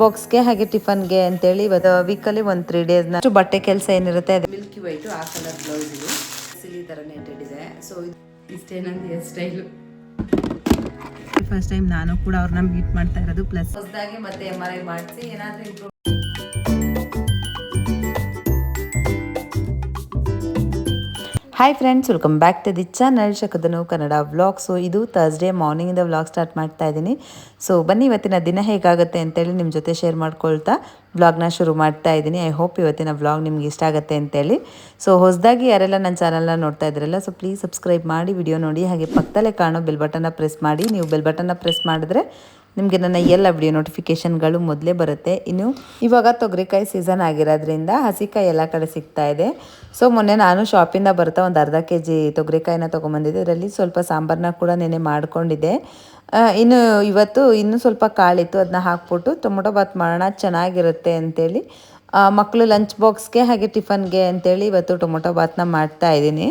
ಬಾಕ್ಸ್ಗೆ ಹಾಗೆ ಟಿಫನ್ಗೆ ಅಂತೇಳಿ ಇವತ್ತು ವೀಕಲ್ಲಿ ಒಂದು ತ್ರೀ ಡೇಸ್ನ ಬಟ್ಟೆ ಕೆಲಸ ಏನಿರುತ್ತೆ ಅದು. ಮಿಲ್ಕಿ ವೈಟು ಆ ಕಲರ್ ಬ್ಲೌಸ್ ಇದು. ಸಿಲಿ ಥರ ನೆಟೆಡ್ ಇದೆ. ಸೊ ಇಷ್ಟೇ ನಂದು ಹೇರ್ ಸ್ಟೈಲು ಫಸ್ಟ್ ಟೈಮ್ ನಾನು ಕೂಡ ಅವ್ರನ್ನ ಮೀಟ್ ಮಾಡ್ತಾ ಇರೋದು ಪ್ಲಸ್ ಹೊಸದಾಗಿ ಮತ್ತೆ ಎಂ ಆರ್ ಐ ಮಾಡಿಸಿ ಏನಾದರೂ improve hi friends welcome back to the channel ಶಕದನು Kannada vlog so ಇದು ಥರ್ಸ್ಡೇ ಮಾರ್ನಿಂಗಿಂದ ವ್ಲಾಗ್ ಸ್ಟಾರ್ಟ್ ಮಾಡ್ತಾ ಇದ್ದೀನಿ. ಸೊ ಬನ್ನಿ ಇವತ್ತಿನ ದಿನ ಹೇಗಾಗುತ್ತೆ ಅಂತೇಳಿ ನಿಮ್ಮ ಜೊತೆ ಶೇರ್ ಮಾಡ್ಕೊಳ್ತಾ ವ್ಲಾಗ್ನ ಶುರು ಮಾಡ್ತಾ ಇದ್ದೀನಿ. ಐ ಹೋಪ್ ಇವತ್ತಿನ ವ್ಲಾಗ್ ನಿಮ್ಗೆ ಇಷ್ಟ ಆಗುತ್ತೆ ಅಂತೇಳಿ. ಸೊ ಹೊಸದಾಗಿ ಯಾರೆಲ್ಲ ನನ್ನ ಚಾನಲ್ನ ನೋಡ್ತಾ ಇದ್ರಲ್ಲ ಸೊ ಪ್ಲೀಸ್ ಸಬ್ಸ್ಕ್ರೈಬ್ ಮಾಡಿ ವಿಡಿಯೋ ನೋಡಿ. ಹಾಗೆ ಪಕ್ಕದಲ್ಲೇ ಕಾಣೋ ಬೆಲ್ ಬಟನ್ನ ಪ್ರೆಸ್ ಮಾಡಿ. ನೀವು ಬೆಲ್ ಬಟನ್ನ ಪ್ರೆಸ್ ಮಾಡಿದ್ರೆ ನಿಮಗೆ ನನ್ನ ಎಲ್ಲ ವಿಡಿಯೋ ನೋಟಿಫಿಕೇಷನ್ಗಳು ಮೊದಲೇ ಬರುತ್ತೆ. ಇನ್ನು ಇವಾಗ ತೊಗರಿಕಾಯಿ ಸೀಸನ್ ಆಗಿರೋದ್ರಿಂದ ಹಸಿಕಾಯಿ ಎಲ್ಲ ಕಡೆ ಸಿಗ್ತಾ ಇದೆ. ಸೊ ಮೊನ್ನೆ ನಾನು ಶಾಪಿಂದ ಬರ್ತಾ ಒಂದು ಅರ್ಧ ಕೆ ಜಿ ತೊಗರಿಕಾಯಿನ ತೊಗೊಂಬಂದಿದ್ದೆ. ಇದರಲ್ಲಿ ಸ್ವಲ್ಪ ಸಾಂಬಾರನ್ನ ಕೂಡ ನೆನೆ ಮಾಡ್ಕೊಂಡಿದ್ದೆ. ಇನ್ನು ಇವತ್ತು ಇನ್ನೂ ಸ್ವಲ್ಪ ಕಾಳಿತ್ತು ಅದನ್ನ ಹಾಕ್ಬಿಟ್ಟು ಟೊಮೊಟೊ ಬಾತ್ ಮಾಡೋಣ ಚೆನ್ನಾಗಿರುತ್ತೆ ಅಂತೇಳಿ. ಆ, ಮಕ್ಕಳು ಲಂಚ್ ಬಾಕ್ಸ್ಗೆ ಹಾಗೆ ಟಿಫನ್ಗೆ ಅಂತೇಳಿ ಇವತ್ತು ಟೊಮೊಟೊ ಬಾತ್ನ ಮಾಡ್ತಾ ಇದ್ದೀನಿ.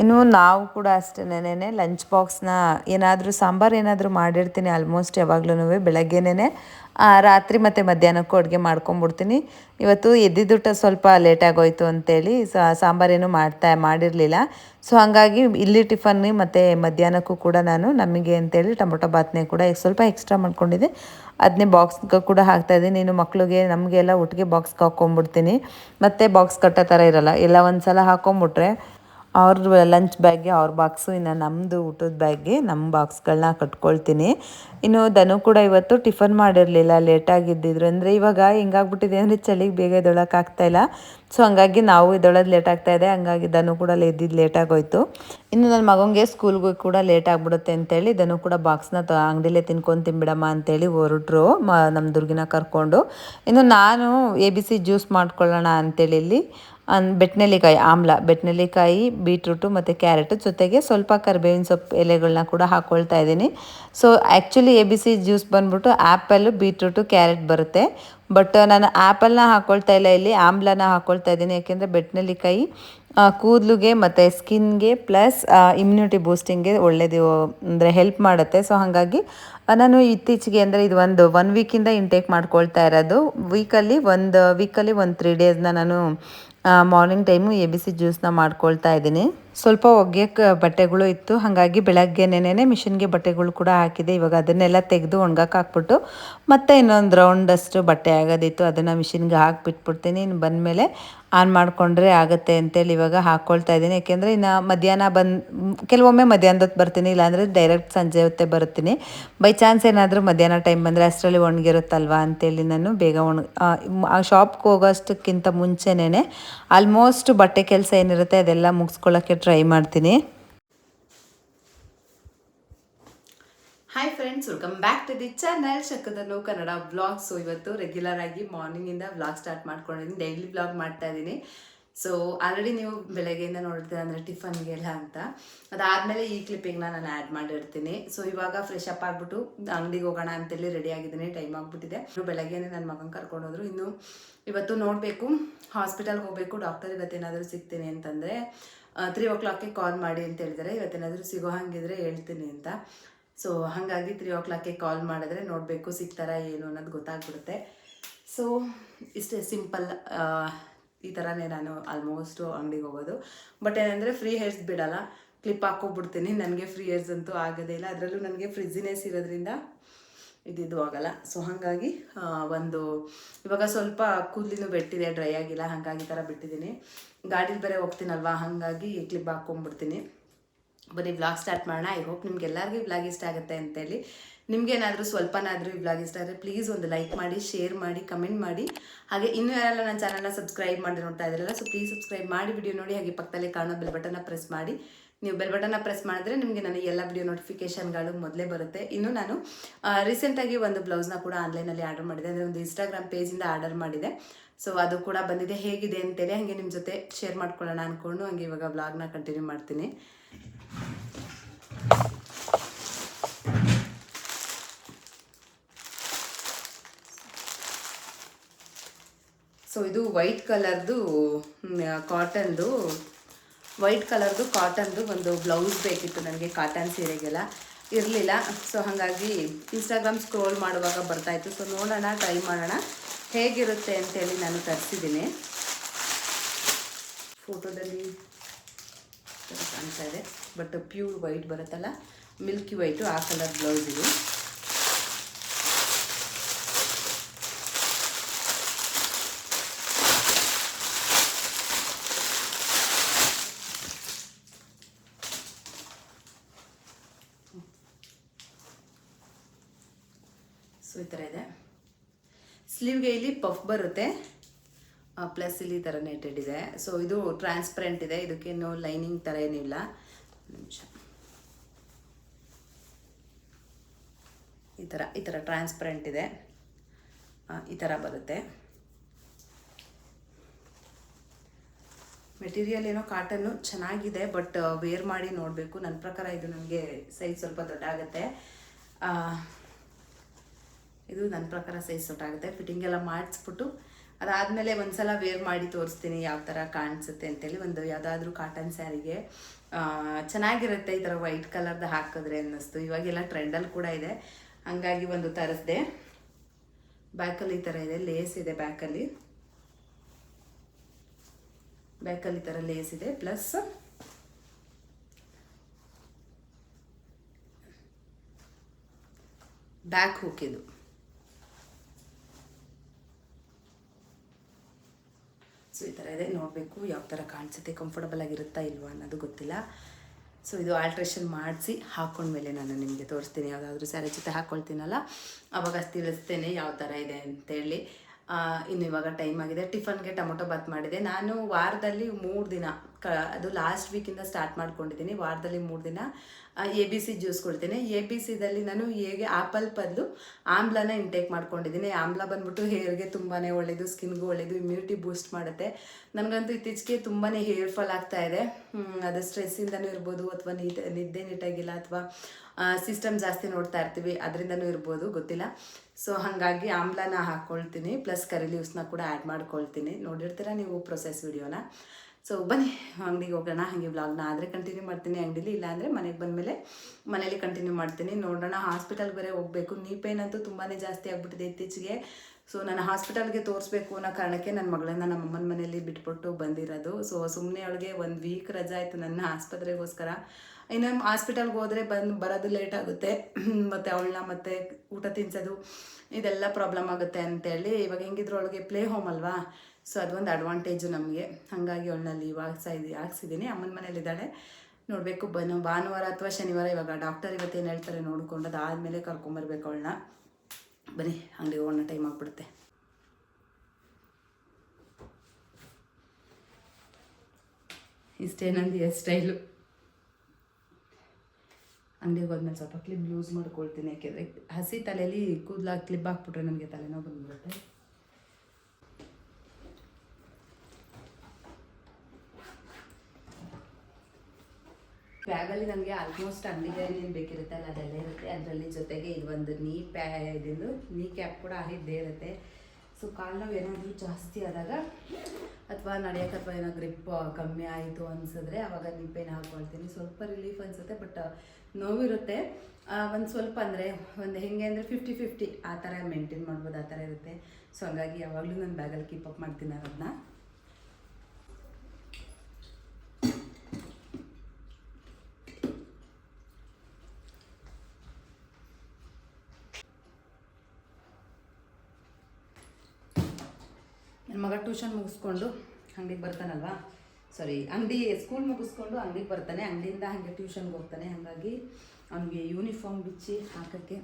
ಇನ್ನು ನಾವು ಕೂಡ ಅಷ್ಟೇನೆ ಲಂಚ್ ಬಾಕ್ಸ್ನ ಏನಾದರೂ ಸಾಂಬಾರು ಏನಾದರೂ ಮಾಡಿರ್ತೀನಿ ಆಲ್ಮೋಸ್ಟ್ ಯಾವಾಗ್ಲೂ ಬೆಳಗ್ಗೆನೇ ರಾತ್ರಿ ಮತ್ತು ಮಧ್ಯಾಹ್ನಕ್ಕೂ ಅಡುಗೆ ಮಾಡ್ಕೊಂಬಿಡ್ತೀನಿ. ಇವತ್ತು ಎದ್ದಿದ್ದುಟ ಸ್ವಲ್ಪ ಲೇಟ್ ಆಗೋಯ್ತು ಅಂತೇಳಿ ಸಾಂಬಾರೇನು ಮಾಡ್ತಾ ಮಾಡಿರಲಿಲ್ಲ. ಸೊ ಹಾಗಾಗಿ ಇಲ್ಲಿ ಟಿಫನ್ ಮತ್ತು ಮಧ್ಯಾಹ್ನಕ್ಕೂ ಕೂಡ ನಾನು ನಮಗೆ ಅಂತೇಳಿ ಟೊಮೊಟೊ ಬಾತ್ನೆ ಕೂಡ ಸ್ವಲ್ಪ ಎಕ್ಸ್ಟ್ರಾ ಮಾಡ್ಕೊಂಡಿದ್ದೆ. ಅದನ್ನೇ ಬಾಕ್ಸ್ಗೆ ಕೂಡ ಹಾಕ್ತಾ ಇದ್ದೀನಿ. ಇನ್ನು ಮಕ್ಳಿಗೆ, ನಮಗೆಲ್ಲ ಒಟ್ಟಿಗೆ ಬಾಕ್ಸ್ಗೆ ಹಾಕ್ಕೊಂಬಿಡ್ತೀನಿ ಮತ್ತು ಬಾಕ್ಸ್ ಕಟ್ಟೋ ಥರ ಇರಲ್ಲ. ಎಲ್ಲ ಒಂದು ಸಲ ಹಾಕ್ಕೊಂಬಿಟ್ರೆ ಅವ್ರ ಲಂಚ್ ಬ್ಯಾಗ್ಗೆ ಅವ್ರ ಬಾಕ್ಸು ಇನ್ನು ನಮ್ಮದು ಊಟದ ಬ್ಯಾಗ್ಗೆ ನಮ್ಮ ಬಾಕ್ಸ್ಗಳನ್ನ ಕಟ್ಕೊಳ್ತೀನಿ. ಇನ್ನು ದನು ಕೂಡ ಇವತ್ತು ಟಿಫನ್ ಮಾಡಿರಲಿಲ್ಲ ಲೇಟಾಗಿದ್ದಿದ್ರು ಅಂದರೆ ಇವಾಗ ಹಿಂಗಾಗ್ಬಿಟ್ಟಿದೆ ಅಂದರೆ ಚಳಿಗೆ ಬೇಗ ಇಲ್ಲ. ಸೊ ಹಂಗಾಗಿ ನಾವು ಇದೊಳೋದು ಲೇಟ್ ಆಗ್ತಾ ಇದೆ. ಹಂಗಾಗಿ ದನು ಕೂಡ ಎದ್ದಿದ್ದು ಲೇಟಾಗೋಯ್ತು ಇನ್ನು ನನ್ನ ಮಗನಿಗೆ ಸ್ಕೂಲ್ಗೂ ಕೂಡ ಲೇಟ್ ಆಗಿಬಿಡುತ್ತೆ ಅಂತೇಳಿ ದನು ಕೂಡ ಬಾಕ್ಸ್ನ ತ ಅಂಗಡಿಲೇ ತಿನ್ಕೊಂಡು ತಿನ್ಬಿಡಮ್ಮ ಅಂತೇಳಿ ಹೊರಟ್ರು, ಮ ನಮ್ಮ ದುರ್ಗಿನ ಕರ್ಕೊಂಡು. ಇನ್ನು ನಾನು ಎ ಬಿ ಸಿ ಜ್ಯೂಸ್ ಮಾಡ್ಕೊಳ್ಳೋಣ ಅಂತೇಳಿ ಇಲ್ಲಿ. ಅನ್ ಬೆಟ್ನೆಲ್ಲಿಕಾಯಿ, ಆಮ್ಲ, ಬೆಟ್ನೆಲ್ಲಿಕಾಯಿ, ಬೀಟ್ರೂಟು ಮತ್ತು ಕ್ಯಾರೆಟು ಜೊತೆಗೆ ಸ್ವಲ್ಪ ಕರಿಬೇವಿನ ಸೊಪ್ಪು ಎಲೆಗಳನ್ನ ಕೂಡ ಹಾಕ್ಕೊಳ್ತಾ ಇದ್ದೀನಿ. So actually A B C juice ಬಂದ್ಬಿಟ್ಟು ಆ್ಯಪಲ್ಲು ಬೀಟ್ರೂಟು, ಕ್ಯಾರೆಟ್ ಬರುತ್ತೆ. ಬಟ್ ನಾನು ಆ್ಯಪಲ್ನ ಹಾಕ್ಕೊಳ್ತಾ ಇಲ್ಲ ಇಲ್ಲಿ, ಆಮ್ಲನ ಹಾಕ್ಕೊಳ್ತಾ ಇದ್ದೀನಿ. ಯಾಕೆಂದರೆ ಬೆಟ್ನೆಲ್ಲಿಕಾಯಿ ಕೂದಲಿಗೆ ಮತ್ತು ಸ್ಕಿನ್ಗೆ ಪ್ಲಸ್ ಇಮ್ಯುನಿಟಿ ಬೂಸ್ಟಿಂಗ್ಗೆ ಒಳ್ಳೇದು, ಅಂದರೆ ಹೆಲ್ಪ್ ಮಾಡುತ್ತೆ. ಸೊ ಹಾಗಾಗಿ ನಾನು ಇತ್ತೀಚೆಗೆ ಅಂದರೆ ಇದು ಒಂದು ಒನ್ ವೀಕಿಂದ ಇಂಟೇಕ್ ಮಾಡ್ಕೊಳ್ತಾ ಇರೋದು. ವೀಕಲ್ಲಿ ಒಂದು ವೀಕಲ್ಲಿ ಒಂದು ತ್ರೀ ಡೇಸ್ನ ನಾನು morning time A B C ಜ್ಯೂಸ್ನ ಮಾಡ್ಕೊಳ್ತಾ ಇದ್ದೀನಿ. ಸ್ವಲ್ಪ ಒಗ್ಗೆ ಬಟ್ಟೆಗಳು ಇತ್ತು. ಹಾಗಾಗಿ ಬೆಳಗ್ಗೆನೇನೆ ಮಿಷಿನ್ಗೆ ಬಟ್ಟೆಗಳು ಕೂಡ ಹಾಕಿದೆ. ಇವಾಗ ಅದನ್ನೆಲ್ಲ ತೆಗೆದು ಒಣಗಕ್ಕೆ ಹಾಕ್ಬಿಟ್ಟು ಮತ್ತೆ ಇನ್ನೊಂದು ರೌಂಡಷ್ಟು ಬಟ್ಟೆ ಆಗೋದಿತ್ತು. ಅದನ್ನು ಮಿಷಿನ್ಗೆ ಹಾಕಿಬಿಟ್ಬಿಡ್ತೀನಿ. ಇನ್ನು ಬಂದಮೇಲೆ ಆನ್ ಮಾಡಿಕೊಂಡ್ರೆ ಆಗುತ್ತೆ ಅಂತೇಳಿ ಇವಾಗ ಹಾಕ್ಕೊಳ್ತಾ ಇದ್ದೀನಿ. ಯಾಕೆಂದರೆ ಇನ್ನು ಮಧ್ಯಾಹ್ನ ಬಂದು, ಕೆಲವೊಮ್ಮೆ ಮಧ್ಯಾಹ್ನದೊತ್ತು ಬರ್ತೀನಿ. ಇಲ್ಲಾಂದರೆ ಡೈರೆಕ್ಟ್ ಸಂಜೆ ಹೊತ್ತೆ ಬರ್ತೀನಿ ಬೈ ಚಾನ್ಸ್ ಏನಾದರೂ ಮಧ್ಯಾಹ್ನ ಟೈಮ್ ಬಂದರೆ ಅಷ್ಟರಲ್ಲಿ ಒಣಗಿರುತ್ತಲ್ವಾ ಅಂತೇಳಿ ನಾನು ಬೇಗ ಒಣ, ಆ ಶಾಪ್ಗೆ ಹೋಗೋಷ್ಟಕ್ಕಿಂತ ಮುಂಚೆನೇ ಆಲ್ಮೋಸ್ಟ್ ಬಟ್ಟೆ ಕೆಲಸ ಏನಿರುತ್ತೆ ಅದೆಲ್ಲ ಮುಗಿಸ್ಕೊಳ್ಳೋಕ್ಕೆ ಟ್ರೈ ಮಾಡ್ತೀನಿ. Hi friends welcome back to the channel ಶಕದಲ್ಲೂ Kannada blog so ಇವತ್ತು ರೆಗ್ಯುಲರ್ ಆಗಿ ಮಾರ್ನಿಂಗಿಂದ ಬ್ಲಾಗ್ ಸ್ಟಾರ್ಟ್ ಮಾಡ್ಕೊಂಡಿದ್ದೀನಿ. ಡೈಲಿ ಬ್ಲಾಗ್ ಮಾಡ್ತಾ ಇದ್ದೀನಿ ಸೊ ಆಲ್ರೆಡಿ ನೀವು ಬೆಳಗ್ಗೆಯಿಂದ ನೋಡ್ತೀರ ಅಂದರೆ ಟಿಫನ್ಗೆಲ್ಲ ಅಂತ. ಅದಾದಮೇಲೆ ಈ ಕ್ಲಿಪ್ಪಿಂಗ್ನ ನಾನು ಆ್ಯಡ್ ಮಾಡಿರ್ತೀನಿ. ಸೊ ಇವಾಗ ಫ್ರೆಶ್ ಅಪ್ ಆಗಿಬಿಟ್ಟು ಅಂಗಡಿಗೆ ಹೋಗೋಣ ಅಂತೇಳಿ ರೆಡಿ ಆಗಿದ್ದೀನಿ. ಟೈಮ್ ಆಗಿಬಿಟ್ಟಿದೆ. ಬೆಳಗ್ಗೆನೇ ನನ್ನ ಮಗನ ಕರ್ಕೊಂಡು ಹೋದ್ರು. ಇನ್ನು ಇವತ್ತು ನೋಡಬೇಕು ಹಾಸ್ಪಿಟಲ್ಗೆ ಹೋಗಬೇಕು ಡಾಕ್ಟರ್ ಇವತ್ತೇನಾದರೂ ಸಿಗ್ತೀನಿ ಅಂತಂದರೆ. ತ್ರೀ ಓ ಕ್ಲಾಕ್ಗೆ ಕಾಲ್ ಮಾಡಿ ಅಂತ ಹೇಳಿದರೆ ಇವತ್ತೇನಾದರೂ ಸಿಗೋ ಹಾಗಿದ್ರೆ ಹೇಳ್ತೀನಿ ಅಂತ. ಸೊ ಹಾಗಾಗಿ ತ್ರೀ ಓ ಕ್ಲಾಕ್ಗೆ ಕಾಲ್ ಮಾಡಿದ್ರೆ ನೋಡಬೇಕು ಸಿಗ್ತಾರಾ ಏನು ಅನ್ನೋದು ಗೊತ್ತಾಗ್ಬಿಡುತ್ತೆ. ಸೊ ಇಷ್ಟೇ ಸಿಂಪಲ್ ಈ ಥರನೇ ನಾನು ಆಲ್ಮೋಸ್ಟು ಅಂಗಡಿಗೆ ಹೋಗೋದು. ಬಟ್ ಏನಂದರೆ ಫ್ರೀ ಹೇರ್ಸ್ ಬಿಡಲ್ಲ. ಕ್ಲಿಪ್ ಹಾಕೋಬಿಡ್ತೀನಿ ನನಗೆ ಫ್ರೀ ಹೇರ್ಸ್ ಅಂತೂ ಆಗೋದೇ ಇಲ್ಲ. ಅದರಲ್ಲೂ ನನಗೆ ಫ್ರಿಜ್ಜಿನೆಸ್ ಇರೋದ್ರಿಂದ ಇದಿದ್ದು ಆಗಲ್ಲ. ಸೊ ಹಾಗಾಗಿ ಒಂದು, ಇವಾಗ ಸ್ವಲ್ಪ ಕೂದಲಿನೂ ಬೆಟ್ಟಿದೆ ಡ್ರೈ ಆಗಿಲ್ಲ, ಹಾಗಾಗಿ ಥರ ಬಿಟ್ಟಿದ್ದೀನಿ. ಗಾಡೀಲಿ ಬೇರೆ ಹೋಗ್ತೀನಲ್ವಾ, ಹಾಗಾಗಿ ಕ್ಲಿಪ್ ಹಾಕ್ಕೊಂಡ್ಬಿಡ್ತೀನಿ ಬನ್ನಿ ವ್ಲಾಗ್ ಸ್ಟಾರ್ಟ್ ಮಾಡೋಣ. ಐ ಹೋಪ್ ನಿಮ್ಗೆ ಎಲ್ಲರಿಗೂ ವ್ಲಾಗ್ ಇಷ್ಟ ಆಗುತ್ತೆ ಅಂತೇಳಿ. ನಿಮಗೇನಾದರೂ ಸ್ವಲ್ಪನಾದರೂ ಈ ವ್ಲಾಗ್ ಇಷ್ಟ ಆದರೆ ಪ್ಲೀಸ್ ಒಂದು ಲೈಕ್ ಮಾಡಿ ಶೇರ್ ಮಾಡಿ ಕಮೆಂಟ್ ಮಾಡಿ. ಹಾಗೆ ಇನ್ನೂ ಯಾರೆಲ್ಲ ನನ್ನ ಚಾನಲ್ನ ಸಬ್ಸ್ಕ್ರೈಬ್ ಮಾಡಿ ನೋಡ್ತಾ ಇದ್ರಲ್ಲ ಸೊ ಪ್ಲೀಸ್ ಸಬ್ಸ್ಕ್ರೈಬ್ ಮಾಡಿ ವಿಡಿಯೋ ನೋಡಿ. ಹಾಗೆ ಪಕ್ಕದಲ್ಲಿ ಕಾಣೋ ಬೆಲ್ ಬಟನ್ನ ಪ್ರೆಸ್ ಮಾಡಿ. ನೀವು ಬೆಲ್ ಬಟನ್ನ ಪ್ರೆಸ್ ಮಾಡಿದ್ರೆ ನಿಮಗೆ ನನ್ನ ಎಲ್ಲ ವಿಡಿಯೋ ನೋಟಿಫಿಕೇಷನ್ಗಳು ಮೊದಲೇ ಬರುತ್ತೆ. ಇನ್ನು ನಾನು ರೀಸೆಂಟಾಗಿ ಒಂದು ಬ್ಲೌಸ್ನ ಕೂಡ ಆನ್ಲೈನಲ್ಲಿ ಆರ್ಡರ್ ಮಾಡಿದೆ. ಅಂದರೆ ಒಂದು ಇನ್ಸ್ಟಾಗ್ರಾಮ್ ಪೇಜಿಂದ ಆರ್ಡರ್ ಮಾಡಿದೆ. ಸೊ ಅದು ಕೂಡ ಬಂದಿದೆ. ಹೇಗಿದೆ ಅಂತೇಳಿ ಹಾಗೆ ನಿಮ್ಮ ಜೊತೆ ಶೇರ್ ಮಾಡ್ಕೊಳ್ಳೋಣ ಅಂದ್ಕೊಂಡು ಹಂಗೆ ಇವಾಗ ಬ್ಲಾಗ್ನ ಕಂಟಿನ್ಯೂ ಮಾಡ್ತೀನಿ. ಸೊ ಇದು ವೈಟ್ ಕಲರ್ದು ಕಾಟನ್ದು ವೈಟ್ ಕಲರ್ದು ಕಾಟನ್ದು ಒಂದು ಬ್ಲೌಸ್ ಬೇಕಿತ್ತು ನನಗೆ ಕಾಟನ್ ಸೀರೆಗೆಲ್ಲ. ಇರಲಿಲ್ಲ. ಸೊ ಹಾಗಾಗಿ ಇನ್ಸ್ಟಾಗ್ರಾಮ್ ಸ್ಕ್ರೋಲ್ ಮಾಡುವಾಗ ಬರ್ತಾಯಿತ್ತು ಸೊ ನೋಡೋಣ ಟ್ರೈ ಮಾಡೋಣ. ಹೇಗಿರುತ್ತೆ ಅಂತೇಳಿ ನಾನು ತರಿಸಿದ್ದೀನಿ. ಫೋಟೋದಲ್ಲಿ ಕಾಣ್ತಾ ಇದೆ. ಬಟ್ ಪ್ಯೂರ್ ವೈಟ್ ಬರುತ್ತಲ್ಲ? ಮಿಲ್ಕಿ ವೈಟು ಆ ಕಲರ್ ಬ್ಲೌಸ್ ಇದು. ಇದೆ. ಸ್ಲೀವ್ಗೆ ಇಲ್ಲಿ ಪಫ್ ಬರುತ್ತೆ. ಪ್ಲಸ್ ಇಲ್ಲಿ ಥರ ನೆಟೆಡ್ ಇದೆ. ಸೊ ಇದು ಟ್ರಾನ್ಸ್ಪರೆಂಟ್ ಇದೆ. ಇದಕ್ಕೇನು ಲೈನಿಂಗ್ ಥರ ಏನಿಲ್ಲ. ನಿಮಿಷ. ಈ ಥರ ಈ ಥರ ಟ್ರಾನ್ಸ್ಪರೆಂಟ್ ಇದೆ. ಈ ಥರ ಬರುತ್ತೆ. ಮೆಟೀರಿಯಲ್ ಏನೋ ಕಾಟನ್ನು ಚೆನ್ನಾಗಿದೆ ಬಟ್ ವೇರ್ ಮಾಡಿ ನೋಡಬೇಕು. ನನ್ನ ಪ್ರಕಾರ ಇದು ನನಗೆ ಸೈಜ್ ಸ್ವಲ್ಪ ದೊಡ್ಡ ಆಗುತ್ತೆ ಇದು ನನ್ನ ಪ್ರಕಾರ ಸೈಜ್ ಆಗುತ್ತೆ. ಫಿಟ್ಟಿಂಗ್ ಎಲ್ಲ ಮಾಡಿಸ್ಬಿಟ್ಟು ಅದಾದಮೇಲೆ ಒಂದ್ಸಲ ವೇರ್ ಮಾಡಿ ತೋರಿಸ್ತೀನಿ ಯಾವ ಥರ ಕಾಣಿಸುತ್ತೆ ಅಂತೇಳಿ ಒಂದು ಯಾವುದಾದ್ರೂ ಕಾಟನ್ ಸ್ಯಾರಿಗೆ ಚೆನ್ನಾಗಿರುತ್ತೆ ಈ ಥರ ವೈಟ್ ಕಲರ್ದು ಹಾಕಿದ್ರೆ ಅನ್ನಿಸ್ತು. ಇವಾಗೆಲ್ಲ ಟ್ರೆಂಡಲ್ಲಿ ಕೂಡ ಇದೆ. ಹಂಗಾಗಿ ಒಂದು ತರಿಸ್ದೆ. ಬ್ಯಾಕಲ್ಲಿ ಈ ಥರ ಇದೆ ಲೇಸ್ ಇದೆ ಬ್ಯಾಕಲ್ಲಿ ಬ್ಯಾಕಲ್ಲಿ ಈ ಥರ ಲೇಸ್ ಇದೆ ಪ್ಲಸ್ ಬ್ಯಾಕ್ ಹುಕ್ ಇದು ಸೊ ಈ ನೋಡಬೇಕು ಯಾವ ಥರ ಕಾಣಿಸುತ್ತೆ ಕಂಫರ್ಟಬಲ್ ಆಗಿರುತ್ತಾ ಇಲ್ವಾ ಅನ್ನೋದು ಗೊತ್ತಿಲ್ಲ. ಸೊ ಇದು ಆಲ್ಟ್ರೇಷನ್ ಮಾಡಿಸಿ ಹಾಕೊಂಡ್ಮೇಲೆ ನಾನು ನಿಮಗೆ ತೋರಿಸ್ತೀನಿ. ಯಾವುದಾದ್ರೂ ಸ್ಯಾರಿ ಜೊತೆ ಹಾಕ್ಕೊಳ್ತೀನಲ್ಲ ಅವಾಗ ತಿಳಿಸ್ತೇನೆ ಯಾವ ಥರ ಇದೆ ಅಂತೇಳಿ ಇನ್ನು ಇವಾಗ ಟೈಮ್ ಆಗಿದೆ. ಟಿಫನ್ಗೆ ಟೊಮೊಟೊ ಬಾತ್ ಮಾಡಿದೆ. ನಾನು ವಾರದಲ್ಲಿ ಮೂರು ದಿನ ಅದು ಲಾಸ್ಟ್ ವೀಕಿಂದ ಸ್ಟಾರ್ಟ್ ಮಾಡ್ಕೊಂಡಿದ್ದೀನಿ ವಾರದಲ್ಲಿ ಮೂರು ದಿನ. ಎ ಬಿ ಸಿ ಜ್ಯೂಸ್ ಕೊಡ್ತೀನಿ. ಎ ಬಿ ಸಿದಲ್ಲಿ ನಾನು ಹೇಗೆ ಆಪಲ್ ಬದಲು ಆಮ್ಲನ ಇಂಟೇಕ್ ಮಾಡ್ಕೊಂಡಿದ್ದೀನಿ ಆಮ್ಲ ಬಂದ್ಬಿಟ್ಟು ಹೇರ್ಗೆ ತುಂಬಾ ಒಳ್ಳೆಯದು ಸ್ಕಿನ್ಗೂ ಒಳ್ಳೇದು ಇಮ್ಯುನಿಟಿ ಬೂಸ್ಟ್ ಮಾಡುತ್ತೆ. ನನಗಂತೂ ಇತ್ತೀಚೆಗೆ ತುಂಬಾ ಹೇರ್ ಫಾಲ್ ಆಗ್ತಾ ಇದೆ. ಅದು ಸ್ಟ್ರೆಸ್ಸಿಂದನೂ ಇರ್ಬೋದು, ಅಥವಾ ನೀಟ್, ನಿದ್ದೆ ನೀಟಾಗಿಲ್ಲ, ಅಥವಾ ಸಿಸ್ಟಮ್ ಜಾಸ್ತಿ ನೋಡ್ತಾ ಇರ್ತೀವಿ, ಅದರಿಂದನೂ ಇರ್ಬೋದು, ಗೊತ್ತಿಲ್ಲ. ಸೊ ಹಾಗಾಗಿ ಆಮ್ಲನ ಹಾಕ್ಕೊಳ್ತೀನಿ ಪ್ಲಸ್ ಕರಿ ಲೀವ್ಸ್ನ ಕೂಡ ಆ್ಯಡ್ ಮಾಡ್ಕೊಳ್ತೀನಿ. ನೋಡಿರ್ತೀರ ನೀವು ಪ್ರೊಸೆಸ್ ವಿಡಿಯೋನ ಸೊ ಬನ್ನಿ, ಅಂಗಡಿಗೆ ಹೋಗೋಣ ಹಾಗೆ ವ್ಲಾಗ್ನ ಆದರೆ ಕಂಟಿನ್ಯೂ ಮಾಡ್ತೀನಿ, ಅಂಗಡಿಲಿ ಇಲ್ಲಾಂದರೆ ಮನೆಗೆ ಬಂದಮೇಲೆ ಮನೇಲಿ ಕಂಟಿನ್ಯೂ ಮಾಡ್ತೀನಿ. ನೋಡೋಣ ಹಾಸ್ಪಿಟಲ್ಗೆ ಬೇರೆ ಹೋಗಬೇಕು. ನೀ ಪೇನ್ ಅಂತೂ ತುಂಬಾ ಜಾಸ್ತಿ ಆಗಿಬಿಟ್ಟಿದೆ ಇತ್ತೀಚೆಗೆ. ಸೊ ನಾನು ಹಾಸ್ಪಿಟಲ್ಗೆ ತೋರಿಸ್ಬೇಕು ಅನ್ನೋ ಕಾರಣಕ್ಕೆ ನನ್ನ ಮಗಳನ್ನ ನಮ್ಮ ಅಮ್ಮನ ಮನೆಯಲ್ಲಿ ಬಿಟ್ಬಿಟ್ಟು ಬಂದಿರೋದು. ಸೊ ಸುಮ್ಮನೆ ಅವಳಿಗೆ ಒಂದು ವೀಕ್ ರಜಾ ಆಯಿತು ನನ್ನ ಆಸ್ಪತ್ರೆಗೋಸ್ಕರ. ಇನ್ನು ಹಾಸ್ಪಿಟಲ್ಗೆ ಹೋದರೆ ಬಂದು ಬರೋದು ಲೇಟ್ ಆಗುತ್ತೆ. ಮತ್ತು ಅವಳನ್ನ ಮತ್ತೆ ಊಟ ತಿನ್ಸೋದು. ಇದೆಲ್ಲ ಪ್ರಾಬ್ಲಮ್ ಆಗುತ್ತೆ ಅಂತೇಳಿ ಇವಾಗ ಹೆಂಗಿದ್ರು ಅವಳಿಗೆ ಪ್ಲೇ ಹೋಮ್ ಅಲ್ವಾ? ಸೊ ಅದೊಂದು ಅಡ್ವಾಂಟೇಜು ನಮಗೆ. ಹಾಗಾಗಿ ಅವಳಲ್ಲಿ ಇವಾಗ ಹಾಕ್ಸಾ ಇದು ಹಾಕ್ಸಿದ್ದೀನಿ ಅಮ್ಮನ ಮನೇಲಿದ್ದಾಳೆ ನೋಡಬೇಕು ಬನ್ನು ಭಾನುವಾರ ಅಥವಾ ಶನಿವಾರ ಇವಾಗ ಡಾಕ್ಟರ್ ಇವತ್ತೇನು ಹೇಳ್ತಾರೆ ನೋಡ್ಕೊಂಡು ಅದಾದಮೇಲೆ ಕರ್ಕೊಂಬರ್ಬೇಕು ಅವಳನ್ನ. ಬನ್ನಿ, ಅಂಗಡಿಗೆ ಹೋಗೋಣ ಟೈಮ್ ಆಗಿಬಿಡುತ್ತೆ. ಇಷ್ಟೇ ನಂದು ಸ್ಟೈಲು ಅಂಗಡಿಗೆ ಹೋದ್ಮೇಲೆ ಸ್ವಲ್ಪ ಕ್ಲಿಪ್ ಯೂಸ್ ಮಾಡ್ಕೊಳ್ತೀನಿ. ಯಾಕೆಂದರೆ ಹಸಿ ತಲೆಯಲ್ಲಿ ಕೂದಲ ಕ್ಲಿಪ್ ಹಾಕ್ಬಿಟ್ರೆ ನಮಗೆ ತಲೆನೋವು ಬಂದ್ಬಿಡುತ್ತೆ. ಬ್ಯಾಗಲ್ಲಿ ನನಗೆ ಆಲ್ಮೋಸ್ಟ್ ಅಂಗಡಿಗೆ ಏನೇನು ಬೇಕಿರುತ್ತೆ ಅಲ್ಲ ಅದೆಲ್ಲ ಇರುತ್ತೆ. ಅದರಲ್ಲಿ ಜೊತೆಗೆ ಒಂದು ನೀ ಪ್ಯಾ ಇದಿಂದು ನೀ ಕ್ಯಾಪ್ ಕೂಡ ಇದ್ದೇ ಇರುತ್ತೆ. ಸೊ ಕಾಲು ನೋವು ಏನಾದರೂ ಜಾಸ್ತಿ ಆದಾಗ ಅಥವಾ ನಡೆಯೋಕೆ ಅಥವಾ ಏನೋ ಗ್ರಿಪ್ ಕಮ್ಮಿ ಆಯಿತು ಅನಿಸಿದ್ರೆ ಅವಾಗ ನಿಪ್ಪೇನ ಹಾಕ್ಕೊಳ್ತೀನಿ ಸ್ವಲ್ಪ ರಿಲೀಫ್ ಅನಿಸುತ್ತೆ ಬಟ್ ನೋವಿರುತ್ತೆ. ಒಂದು ಸ್ವಲ್ಪ ಅಂದರೆ ಒಂದು ಹೆಂಗೆ ಅಂದರೆ ಫಿಫ್ಟಿ ಫಿಫ್ಟಿ ಆ ಥರ ಮೇಂಟೈನ್ ಮಾಡ್ಬೋದು, ಆ ಥರ ಇರುತ್ತೆ. ಸೊ ಹಂಗಾಗಿ ಯಾವಾಗಲೂ ನಾನು ಬ್ಯಾಗಲ್ಲಿ ಕೀಪ್ ಅಪ್ ಮಾಡ್ತೀನಿ ಅದನ್ನ ನನ್ನ ಮಗ ಟ್ಯೂಷನ್ ಮುಗಿಸ್ಕೊಂಡು ಅಂಗಡಿಗೆ ಬರ್ತಾನಲ್ವಾ? ಸಾರಿ ಅಂಗಡಿ ಸ್ಕೂಲ್ ಮುಗಿಸ್ಕೊಂಡು ಅಂಗಡಿಗೆ ಬರ್ತಾನೆ. ಅಂಗಡಿಯಿಂದ ಹಾಗೆ ಟ್ಯೂಷನ್ಗೆ ಹೋಗ್ತಾನೆ. ಹಾಗಾಗಿ ಅವನಿಗೆ ಯೂನಿಫಾರ್ಮ್ ಬಿಚ್ಚಿ ಹಾಕೋಕ್ಕೆ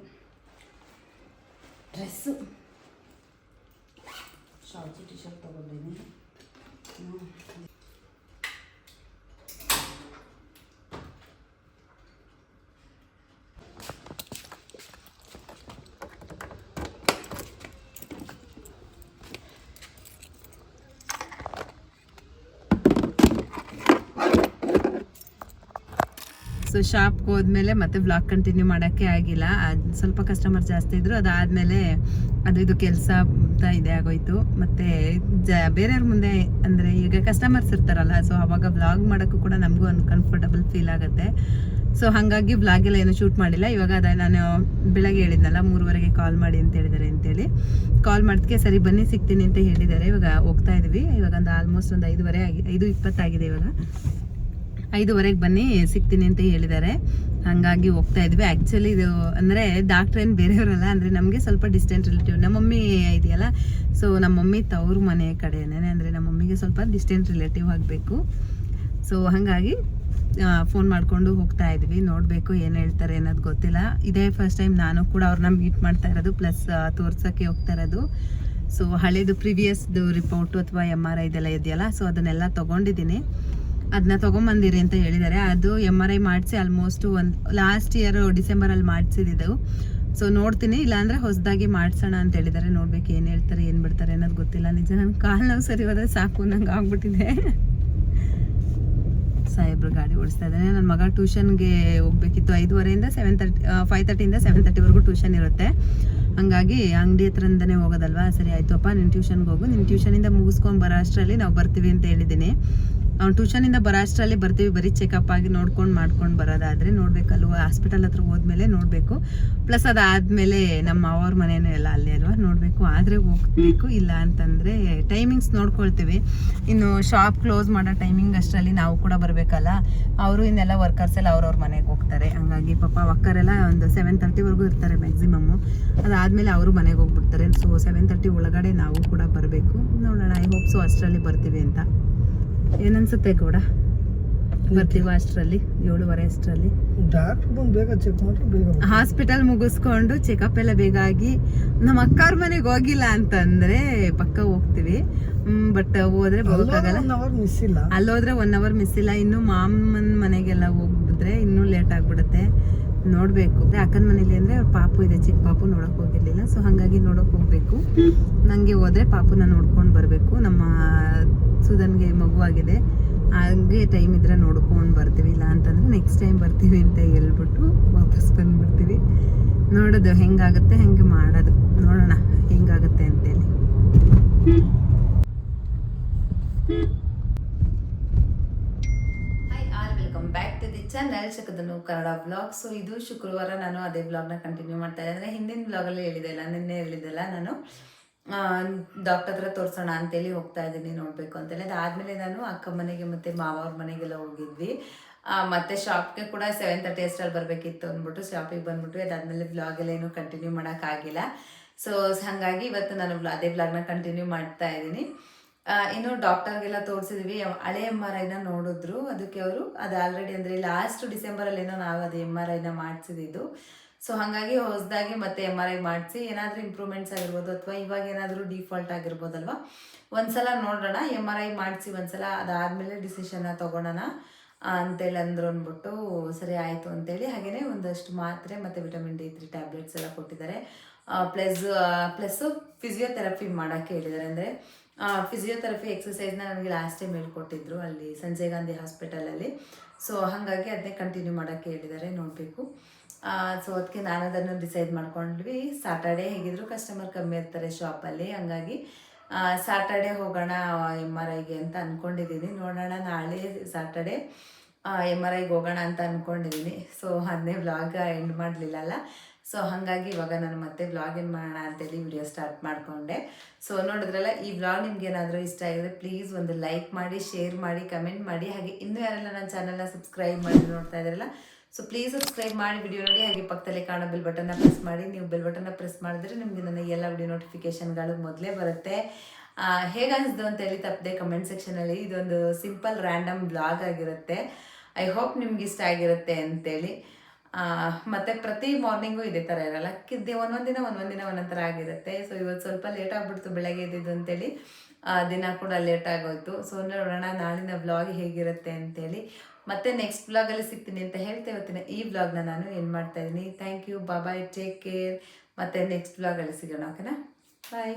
ಡ್ರೆಸ್ಸು ಶಾರ್ಟ್ಸು ಟಿ ಶರ್ಟ್ ತೊಗೊಂಡಿನಿ ಸೊ ಶಾಪ್ಗೆ ಹೋದ್ಮೇಲೆ ಮತ್ತೆ ಬ್ಲಾಗ್ ಕಂಟಿನ್ಯೂ ಮಾಡೋಕ್ಕೆ ಆಗಿಲ್ಲ. ಅದು ಸ್ವಲ್ಪ ಕಸ್ಟಮರ್ ಜಾಸ್ತಿ ಇದ್ರು. ಅದಾದಮೇಲೆ ಅದು ಇದು ಕೆಲಸ ಅಂತ ಇದೆ ಆಗೋಯ್ತು. ಮತ್ತೆ ಜ, ಬೇರೆಯವ್ರ ಮುಂದೆ ಅಂದರೆ ಈಗ ಕಸ್ಟಮರ್ಸ್ ಇರ್ತಾರಲ್ಲ ಸೊ ಅವಾಗ ವ್ಲಾಗ್ ಮಾಡೋಕ್ಕೂ ಕೂಡ ನಮಗೂ ಅನ್ಕಂಫರ್ಟಬಲ್ ಫೀಲ್ ಆಗುತ್ತೆ. ಸೊ ಹಾಗಾಗಿ ಬ್ಲಾಗ್ ಎಲ್ಲ ಏನು ಶೂಟ್ ಮಾಡಿಲ್ಲ. ಇವಾಗ ಅದ ನಾನು ಬೆಳಗ್ಗೆ ಹೇಳಿದ್ನಲ್ಲ, ಮೂರುವರೆಗೆ ಕಾಲ್ ಮಾಡಿ ಅಂತ ಹೇಳಿದ್ದಾರೆ ಅಂತೇಳಿ. ಕಾಲ್ ಮಾಡಿದ್ಕೆ ಸರಿ ಬನ್ನಿ, ಸಿಗ್ತೀನಿ ಅಂತ ಹೇಳಿದ್ದಾರೆ ಇವಾಗ ಹೋಗ್ತಾ ಇದ್ವಿ. ಇವಾಗ ಒಂದು ಆಲ್ಮೋಸ್ಟ್ ಒಂದು ಐದುವರೆ ಆಗಿ, ಐದು ಇಪ್ಪತ್ತಾಗಿದೆ ಇವಾಗ. ಐದುವರೆಗೆ ಬನ್ನಿ, ಸಿಗ್ತೀನಿ ಅಂತ ಹೇಳಿದ್ದಾರೆ. ಹಾಗಾಗಿ ಹೋಗ್ತಾ ಇದ್ವಿ. ಆ್ಯಕ್ಚುಲಿ ಇದು ಅಂದರೆ ಡಾಕ್ಟ್ರ್ ಏನು ಬೇರೆಯವರಲ್ಲ, ಅಂದರೆ ನಮಗೆ ಸ್ವಲ್ಪ ಡಿಸ್ಟೆಂಟ್ ರಿಲೇಟಿವ್ ನಮ್ಮ ಮಮ್ಮಿ ಇದೆಯಲ್ಲ ಸೊ ನಮ್ಮ ಮಮ್ಮಿ ತವ್ರ ಮನೆ ಕಡೆನೇ ಅಂದರೆ ನಮ್ಮ ಮಮ್ಮಿಗೆ ಸ್ವಲ್ಪ ಡಿಸ್ಟೆಂಟ್ ರಿಲೇಟಿವ್ ಆಗಬೇಕು. ಸೊ ಹಾಗಾಗಿ ಫೋನ್ ಮಾಡಿಕೊಂಡು ಹೋಗ್ತಾ ಇದ್ವಿ. ನೋಡಬೇಕು ಏನು ಹೇಳ್ತಾರೆ ಅನ್ನೋದು ಗೊತ್ತಿಲ್ಲ. ಇದೇ ಫಸ್ಟ್ ಟೈಮ್ ನಾನು ಕೂಡ ಅವ್ರನ್ನ ಮೀಟ್ ಮಾಡ್ತಾ ಇರೋದು ಪ್ಲಸ್ ತೋರ್ಸೋಕ್ಕೆ ಹೋಗ್ತಾ ಇರೋದು. ಸೊ ಹಳೇದು ಪ್ರಿವಿಯಸ್ದು ರಿಪೋರ್ಟು ಅಥವಾ ಎಂ ಆರ್ ಐದೆಲ್ಲ ಇದೆಯಲ್ಲ ಸೊ ಅದನ್ನೆಲ್ಲ ತೊಗೊಂಡಿದ್ದೀನಿ. ಅದನ್ನ ತೊಗೊಂಬಂದಿರಿ ಅಂತ ಹೇಳಿದ್ದಾರೆ ಅದು ಎಂ ಆರ್ ಐ ಮಾಡಿಸಿ ಆಲ್ಮೋಸ್ಟ್ ಒಂದು ಲಾಸ್ಟ್ ಇಯರ್ ಡಿಸೆಂಬರಲ್ಲಿ ಮಾಡಿಸಿದ್ದೆವು ಸೊ ನೋಡ್ತೀನಿ, ಇಲ್ಲಾಂದ್ರೆ ಹೊಸದಾಗಿ ಮಾಡಿಸೋಣ ಅಂತ ಹೇಳಿದ್ದಾರೆ ನೋಡ್ಬೇಕು ಏನು ಹೇಳ್ತಾರೆ, ಏನು ಬಿಡ್ತಾರೆ ಅನ್ನೋದು ಗೊತ್ತಿಲ್ಲ. ನಿಜ ನನ್ನ ಕಾಲು ನಾವು ಸರಿ ಹೋದ್ರೆ ಸಾಕು, ನಂಗೆ ಆಗ್ಬಿಟ್ಟಿದೆ. ಸಾಹೇಬ್ರು ಗಾಡಿ ಓಡಿಸ್ತಾ ಇದ್ದಾನೆ ನನ್ನ ಮಗ ಟ್ಯೂಷನ್ಗೆ ಹೋಗ್ಬೇಕಿತ್ತು ಐದುವರೆಯಿಂದ ಸೆವೆನ್ ತರ್ಟಿ ಫೈವ್ ತರ್ಟಿಯಿಂದ ಸೆವೆನ್ ತರ್ಟಿವರೆಗೂ ಟ್ಯೂಷನ್ ಇರುತ್ತೆ. ಹಂಗಾಗಿ ಅಂಗಡಿ ಹತ್ರದಿಂದನೇ ಹೋಗೋದಲ್ವಾ? ಸರಿ ಆಯ್ತು ಅಪ್ಪ ನಿನ್ನ ಟ್ಯೂಷನ್ಗೆ ಹೋಗು. ನಿನ್ನ ಟ್ಯೂಷನಿಂದ ಮುಗಿಸ್ಕೊಂಡು ಬರೋ ಅಷ್ಟರಲ್ಲಿ ನಾವು ಬರ್ತೀವಿ ಅಂತ ಹೇಳಿದ್ದೀನಿ ಅವ್ನು ಟ್ಯೂಷನಿಂದ ಬರೋ ಅಷ್ಟರಲ್ಲಿ ಬರ್ತೀವಿ, ಬರೀ ಚೆಕಪ್ ಆಗಿ ನೋಡ್ಕೊಂಡು ಮಾಡ್ಕೊಂಡು ಬರೋದಾದರೆ ನೋಡಬೇಕಲ್ವ? ಹಾಸ್ಪಿಟಲ್ ಹತ್ರ ಹೋದ್ಮೇಲೆ ನೋಡಬೇಕು. ಪ್ಲಸ್ ಅದಾದಮೇಲೆ ನಮ್ಮ ಅವ್ರ ಮನೆಯೂ ಎಲ್ಲ ಅಲ್ಲೇ ಅಲ್ವಾ? ನೋಡಬೇಕು. ಆದರೆ ಹೋಗ್ಬೇಕು, ಇಲ್ಲ ಅಂತಂದರೆ ಟೈಮಿಂಗ್ಸ್ ನೋಡ್ಕೊಳ್ತೀವಿ. ಇನ್ನು ಶಾಪ್ ಕ್ಲೋಸ್ ಮಾಡೋ ಟೈಮಿಂಗ್ ಅಷ್ಟರಲ್ಲಿ ನಾವು ಕೂಡ ಬರಬೇಕಲ್ಲ? ಅವರು ಇನ್ನೆಲ್ಲ ವರ್ಕರ್ಸ್ ಎಲ್ಲ ಅವ್ರವ್ರ ಮನೆಗೆ ಹೋಗ್ತಾರೆ. ಹಂಗಾಗಿ ಪಾಪ ವರ್ಕರೆಲ್ಲ ಒಂದು ಸೆವೆನ್ ತರ್ಟಿವರೆಗೂ ಇರ್ತಾರೆ ಮ್ಯಾಕ್ಸಿಮಮ್ಮು ಅದಾದಮೇಲೆ ಅವರು ಮನೆಗೆ ಹೋಗ್ಬಿಡ್ತಾರೆ. ಸೊ ಸೆವೆನ್ ತರ್ಟಿ ಒಳಗಡೆ ನಾವು ಕೂಡ ಬರಬೇಕು. ನೋಡೋಣ ಐ ಹೋಪ್ ಸೊ ಅಷ್ಟರಲ್ಲಿ ಬರ್ತೀವಿ ಅಂತ. ಏನನ್ಸುತ್ತೆ ಗೌಡ? ಬರ್ತೀವ ಅಷ್ಟರಲ್ಲಿ ಏಳುವರೆ ಅಷ್ಟರಲ್ಲಿ. ಡಾಕ್ಟ್ರ್ ಬಂದು ಬೇಗ ಚೆಕ್ ಮಾಡ್ರೆ ಬೇಗ ಹಾಸ್ಪಿಟಲ್ ಮುಗಿಸ್ಕೊಂಡು ಚೆಕಪ್ ಎಲ್ಲ ಬೇಗ ಆಗಿ ನಮ್ಮ ಅಕ್ಕಾರ್ ಮನೆಗೆ ಹೋಗಿಲ್ಲ ಅಂತಂದ್ರೆ ಪಕ್ಕ ಹೋಗ್ತೀವಿ. ಬಟ್ ಹೋದ್ರೆ ಮಿಸ್ ಇಲ್ಲ. ಅಲ್ಲೋದ್ರೆ ಒನ್ ಅವರ್ ಮಿಸ್ ಇಲ್ಲ. ಇನ್ನು ಮಾಮನ್ ಮನೆಗೆಲ್ಲ ಹೋಗ್ಬಿಟ್ರೆ ಇನ್ನೂ ಲೇಟ್ ಆಗ್ಬಿಡುತ್ತೆ. ನೋಡ್ಬೇಕು. ಅಕ್ಕನ ಮನೇಲಿ ಅಂದ್ರೆ ಅವ್ರ ಪಾಪು ಇದೆ, ಚಿಕ್ಕ ಪಾಪು ನೋಡಕ್ ಹೋಗಿರ್ಲಿಲ್ಲ. ಸೊ ಹಾಗಾಗಿ ನೋಡಕ್ ಹೋಗ್ಬೇಕು. ನಂಗೆ ಹೋದ್ರೆ ಪಾಪುನ ನೋಡ್ಕೊಂಡು ಬರಬೇಕು. ನಮ್ಮ ಸುಧನ್ಗೆ ಆಗಿದೆ. ಹಾಗೆ ಟೈಮ್ ಇದ್ರೆ ನೋಡ್ಕೊಂಡು ಬರ್ತೀವಿ. ಇಲ್ಲ ಅಂತಂದ್ರೆ ನೆಕ್ಸ್ಟ್ ಟೈಮ್ ಬರ್ತೀವಿ ಅಂತ ಹೇಳ್ಬಿಟ್ಟು ವಾಪಸ್ ಬಂದ್ಬಿಡ್ತೀವಿ. ನೋಡೋದು ಹೆಂಗಾಗುತ್ತೆ, ಹೆಂಗೆ ಮಾಡೋದು. ನೋಡೋಣ ಹೆಂಗಾಗುತ್ತೆ ಅಂತೇಳಿ hi all welcome back to the channel ಶಕದನು Kannada blog so ಇದು ಶುಕ್ರವಾರ ನಾನು ಅದೇ ಬ್ಲಾಗ್ನ ಕಂಟಿನ್ಯೂ ಮಾಡ್ತಾ ಇದ್ದೆ ಅಂದರೆ ಹಿಂದಿನ ಬ್ಲಾಗಲ್ಲಿ ಹೇಳಿದೆಲ್ಲ ನಿನ್ನೆ ಹೇಳಿದೆಲ್ಲ ನಾನು. ಡಾಕ್ಟರ್ ಹತ್ರ ತೋರಿಸೋಣ ಅಂತೇಳಿ ಹೋಗ್ತಾ ಇದ್ದೀನಿ ನೋಡಬೇಕು ಅಂತೇಳಿ ಅದಾದಮೇಲೆ ನಾನು ಅಕ್ಕ ಮನೆಗೆ ಮತ್ತು ಮಾವ ಅವ್ರ ಮನೆಗೆಲ್ಲ ಹೋಗಿದ್ವಿ. ಮತ್ತು ಶಾಪ್ಗೆ ಕೂಡ ಸೆವೆನ್ ತರ್ಟಿ ಅಷ್ಟರಲ್ಲಿ ಬರಬೇಕಿತ್ತು ಅಂದ್ಬಿಟ್ಟು ಶಾಪಿಗೆ ಬಂದ್ಬಿಟ್ಟು ಅದಾದಮೇಲೆ ಬ್ಲಾಗೆಲ್ಲ ಏನು ಕಂಟಿನ್ಯೂ ಮಾಡೋಕ್ಕಾಗಿಲ್ಲ. ಸೊ ಹಾಗಾಗಿ ಇವತ್ತು ನಾನು ಅದೇ ಬ್ಲಾಗ್ನ ಕಂಟಿನ್ಯೂ ಮಾಡ್ತಾ ಇದ್ದೀನಿ. ಇನ್ನು ಡಾಕ್ಟರ್ಗೆಲ್ಲ ತೋರಿಸಿದ್ವಿ. ಹಳೆ ಎಂ ಆರ್ ಐನ ನೋಡಿದ್ರು. ಅದಕ್ಕೆ ಅವರು ಅದು ಆಲ್ರೆಡಿ ಅಂದರೆ ಲಾಸ್ಟ್ ಡಿಸೆಂಬರಲ್ಲಿ ಏನೋ ನಾವು ಅದು ಎಂ ಆರ್ ಐನ ಮಾಡಿಸಿದ್ದು ಸೊ ಹಾಗಾಗಿ ಹೊಸದಾಗಿ ಮತ್ತೆ ಎಂ ಆರ್ ಐ ಮಾಡಿಸಿ, ಏನಾದರೂ ಇಂಪ್ರೂವ್ಮೆಂಟ್ಸ್ ಆಗಿರ್ಬೋದು ಅಥವಾ ಇವಾಗ ಏನಾದರೂ ಡಿಫಾಲ್ಟ್ ಆಗಿರ್ಬೋದಲ್ವಾ? ಒಂದ್ಸಲ ನೋಡೋಣ. ಎಂ ಆರ್ ಐ ಮಾಡಿಸಿ ಒಂದ್ಸಲ ಅದಾದಮೇಲೆ ಡಿಸಿಷನ್ನ ತೊಗೊಳೋಣ ಅಂತೇಳಿ ಅಂದ್ರು ಅಂದ್ಬಿಟ್ಟು ಸರಿ ಆಯಿತು ಅಂತೇಳಿ. ಹಾಗೆಯೇ ಒಂದಷ್ಟು ಮಾತ್ರೆ ಮತ್ತು ವಿಟಮಿನ್ ಡಿ ತ್ರೀ ಟ್ಯಾಬ್ಲೆಟ್ಸ್ ಎಲ್ಲ ಕೊಟ್ಟಿದ್ದಾರೆ. ಪ್ಲಸ್ ಪ್ಲಸ್ಸು ಫಿಸಿಯೋಥೆರಪಿ ಮಾಡೋಕ್ಕೆ ಹೇಳಿದ್ದಾರೆ. ಅಂದರೆ ಫಿಸಿಯೋಥೆರಪಿ ಎಕ್ಸಸೈಸ್ನ ನನಗೆ ಲಾಸ್ಟ್ ಟೈಮ್ ಹೇಳ್ಕೊಟ್ಟಿದ್ರು ಅಲ್ಲಿ ಸಂಜಯ್ ಗಾಂಧಿ ಹಾಸ್ಪಿಟಲಲ್ಲಿ ಸೊ ಹಾಗಾಗಿ ಅದನ್ನೇ ಕಂಟಿನ್ಯೂ ಮಾಡೋಕ್ಕೆ ಹೇಳಿದ್ದಾರೆ, ನೋಡಬೇಕು. ಸೊ ಅದಕ್ಕೆ ನಾನು ಅದನ್ನು ಡಿಸೈಡ್ ಮಾಡ್ಕೊಂಡ್ವಿ. ಸಾಟರ್ಡೇ ಹೇಗಿದ್ರು ಕಸ್ಟಮರ್ ಕಮ್ಮಿ ಇರ್ತಾರೆ ಶಾಪಲ್ಲಿ ಹಾಗಾಗಿ ಸಾಟರ್ಡೇ ಹೋಗೋಣ ಎಂ ಆರ್ ಐಗೆ ಅಂತ ಅಂದ್ಕೊಂಡಿದ್ದೀನಿ ನೋಡೋಣ, ನಾಳೆ ಸಾಟರ್ಡೇ ಎಂ ಆರ್ ಐಗೆ ಹೋಗೋಣ ಅಂತ ಅಂದ್ಕೊಂಡಿದ್ದೀನಿ ಸೊ ಅದನ್ನೇ ವ್ಲಾಗ್ ಎಂಡ್ ಮಾಡಲಿಲ್ಲಲ್ಲ ಸೊ ಹಾಗಾಗಿ ಇವಾಗ ನಾನು ಮತ್ತೆ ಏನು ಮಾಡೋಣ ಅಂತೇಳಿ ವಿಡಿಯೋ ಸ್ಟಾರ್ಟ್ ಮಾಡಿಕೊಂಡೆ. ಸೊ ನೋಡಿದ್ರಲ್ಲ, ಈ ವ್ಲಾಗ್ ನಿಮ್ಗೆ ಏನಾದರೂ ಇಷ್ಟ ಆಗಿದ್ರೆ ಪ್ಲೀಸ್ ಒಂದು ಲೈಕ್ ಮಾಡಿ ಶೇರ್ ಮಾಡಿ ಕಮೆಂಟ್ ಮಾಡಿ. ಹಾಗೆ ಇನ್ನೂ ಯಾರೆಲ್ಲ ನನ್ನ ಚಾನಲ್ನ ಸಬ್ಸ್ಕ್ರೈಬ್ ಮಾಡಿ ನೋಡ್ತಾ ಇದ್ರಲ್ಲ ಸೊ ಪ್ಲೀಸ್ ಸಬ್ಸ್ಕ್ರೈಬ್ ಮಾಡಿ ವಿಡಿಯೋ ನೋಡಿ. ಹಾಗೆ ಪಕ್ಕದಲ್ಲಿ ಕಾಣೋ ಬೆಲ್ ಬಟನ್ನ ಪ್ರೆಸ್ ಮಾಡಿ. ನೀವು ಬೆಲ್ ಬಟನ್ನ ಪ್ರೆಸ್ ಮಾಡಿದ್ರೆ ನಿಮಗೆ ನನ್ನ ಎಲ್ಲ ವಿಡಿಯೋ ನೋಟಿಫಿಕೇಶನ್ಗಳು ಮೊದಲೇ ಬರುತ್ತೆ. ಹೇಗ ಅನಿಸ್ದು ಅಂತೇಳಿ ತಪ್ಪದೆ ಕಮೆಂಟ್ ಸೆಕ್ಷನಲ್ಲಿ ಇದೊಂದು ಸಿಂಪಲ್ ರ್ಯಾಂಡಮ್ ಬ್ಲಾಗ್ ಆಗಿರುತ್ತೆ. ಐ ಹೋಪ್ ನಿಮ್ಗೆ ಇಷ್ಟ ಆಗಿರುತ್ತೆ ಅಂತೇಳಿ ಮತ್ತೆ ಪ್ರತಿ ಮಾರ್ನಿಂಗು ಇದೇ ಥರ ಇರಲ್ಲ. ಕಿದ್ದೆ ಒಂದೊಂದು ದಿನ ಒಂದೊಂದು ದಿನ, ಒಂದೊಂದು ಥರ ಆಗಿರುತ್ತೆ. ಸೊ ಇವತ್ತು ಸ್ವಲ್ಪ ಲೇಟ್ ಆಗ್ಬಿಡ್ತು ಬೆಳಗ್ಗೆ ಎದ್ದಿದ್ದು ಅಂತೇಳಿ. ದಿನ ಕೂಡ ಲೇಟ್ ಆಗೋಯ್ತು. ಸೊ ನೋಡೋಣ ನಾಳಿನ ವ್ಲಾಗ್ ಹೇಗಿರುತ್ತೆ ಅಂತೇಳಿ. ಮತ್ತೆ ನೆಕ್ಸ್ಟ್ ವ್ಲಾಗಲ್ಲಿ ಸಿಗ್ತೀನಿ ಅಂತ ಹೇಳ್ತಾ ಇವತ್ತಿನ ಈ ವ್ಲಾಗ್ನ ನಾನು ಏನು ಮಾಡ್ತಾ ಇದ್ದೀನಿ. Thank you bye take care ಮತ್ತೆ ನೆಕ್ಸ್ಟ್ ವ್ಲಾಗಲ್ಲಿ ಸಿಗೋಣ ಓಕೆನಾ ಬಾಯ್